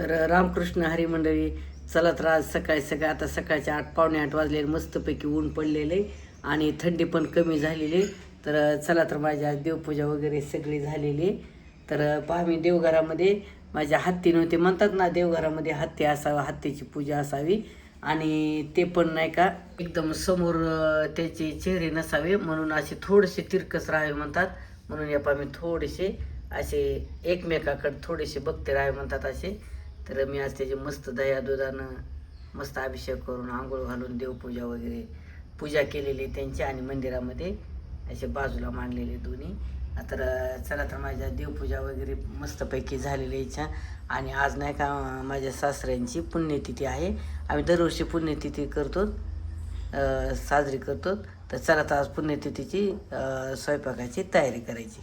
तर रामकृष्ण हरी मंडळी चला तर आज सकाळी सकाळी आता सकाळच्या आठ पावणे आठ वाजले मस्तपैकी ऊन पडलेले आणि थंडी पण कमी झालेली. तर चला तर माझ्या देवपूजा वगैरे सगळी झालेली. तर पहा मी देवघरामध्ये माझ्या हत्ती नव्हते म्हणतात ना देवघरामध्ये हत्ती असावं हत्तीची पूजा असावी. आणि ते पण नाही का एकदम समोर त्याचे चेहरे नसावे म्हणून असे थोडेसे तिरकस राहावे म्हणतात. म्हणून या पामी थोडेसे असे एकमेकाकडे थोडेसे बघते राहावे म्हणतात असे. तर मी आज त्याचे मस्त दया दुधानं मस्त अभिषेक करून आंघोळ घालून देवपूजा वगैरे पूजा केलेली त्यांची आणि मंदिरामध्ये असे बाजूला मांडलेले दोन्ही. तर चला तर माझ्या देवपूजा वगैरे मस्तपैकी झालेली इच्छा. आणि आज नाही का माझ्या सासऱ्यांची पुण्यतिथी आहे. आम्ही दरवर्षी पुण्यतिथी करतो साजरी करतो. तर चला तर आज पुण्यतिथीची स्वयंपाकाची तयारी करायची.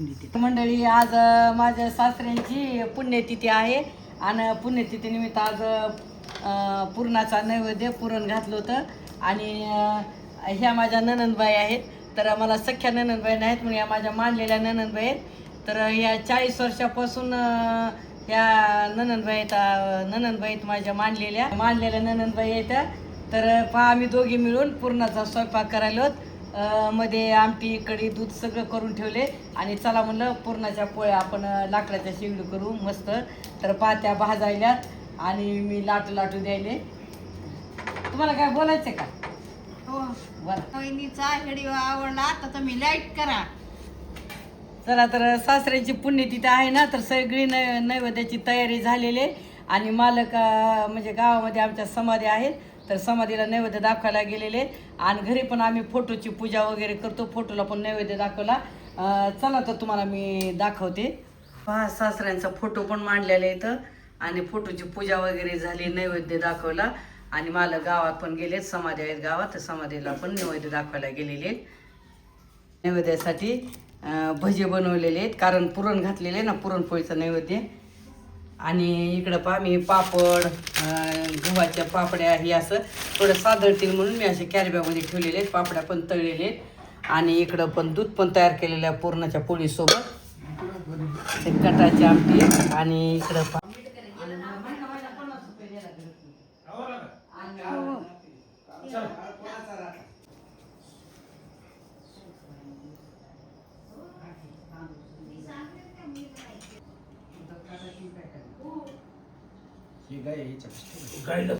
मंडळी आज माझ्या सासऱ्यांची पुण्यतिथी आहे. आणि पुण्यतिथीनिमित्त आज पुरणाचा नैवेद्य पुरण घातलं होतं. आणि ह्या माझ्या ननंदबाई आहेत. तर मला सख्या ननंदबाई नाहीत म्हणून या माझ्या मानलेल्या ननंदबाई आहेत. तर ह्या चाळीस वर्षापासून या ह्या ननंदबाई आहेत माझ्या मानलेल्या. मानलेल्या ननंदबाई आहेत. तर पहा आम्ही दोघी मिळून पुरणाचा स्वयंपाक करायला होत मध्ये आमटी कढी दूध सगळं करून ठेवले. आणि चला म्हणलं पुरणाच्या पोळ्या आपण लाकडाच्या शेगडी करू मस्त. तर पात्या भाजायल्यात आणि मी लाटू लाटू द्यायले. तुम्हाला काय बोलायचं का? हो. व्हिडिओ आवडला तर तुम्ही लाईक करा. चला तर सासऱ्यांची पुण्यतिथी आहे ना तर सगळी नै नैवेद्याची तयारी झालेली आणि मालक म्हणजे गावामध्ये आमच्या समाधी आहेत. तर समाधीला नैवेद्य दाखवायला गेलेले आणि घरी पण आम्ही फोटोची पूजा वगैरे करतो. फोटोला पण नैवेद्य दाखवला. चला तर तुम्हाला मी दाखवते. पहा सासऱ्यांचा फोटो पण मांडलेला इथं. आणि फोटोची पूजा वगैरे झाली नैवेद्य दाखवला. आणि मला गावात पण गेलेत समाधी आहेत गावात तर समाधीला पण नैवेद्य दाखवायला गेलेले आहेत. नैवेद्यासाठी भजे बनवलेले आहेत. कारण पुरण घातलेले आहे ना पुरणपोळीचं नैवेद्य. आणि इकडं पहा मी पापड गव्हाच्या पापड्या हे असं थोडं सादळतील म्हणून मी असे कॅरीबॅगमध्ये ठेवलेले आहेत. पापड्या पण तळलेले आहेत. आणि इकडं पण दूध पण तयार केलेलं आहे पुरणाच्या पोळीसोबत. ते कटाची आमटी आणि इकडं पहा गायला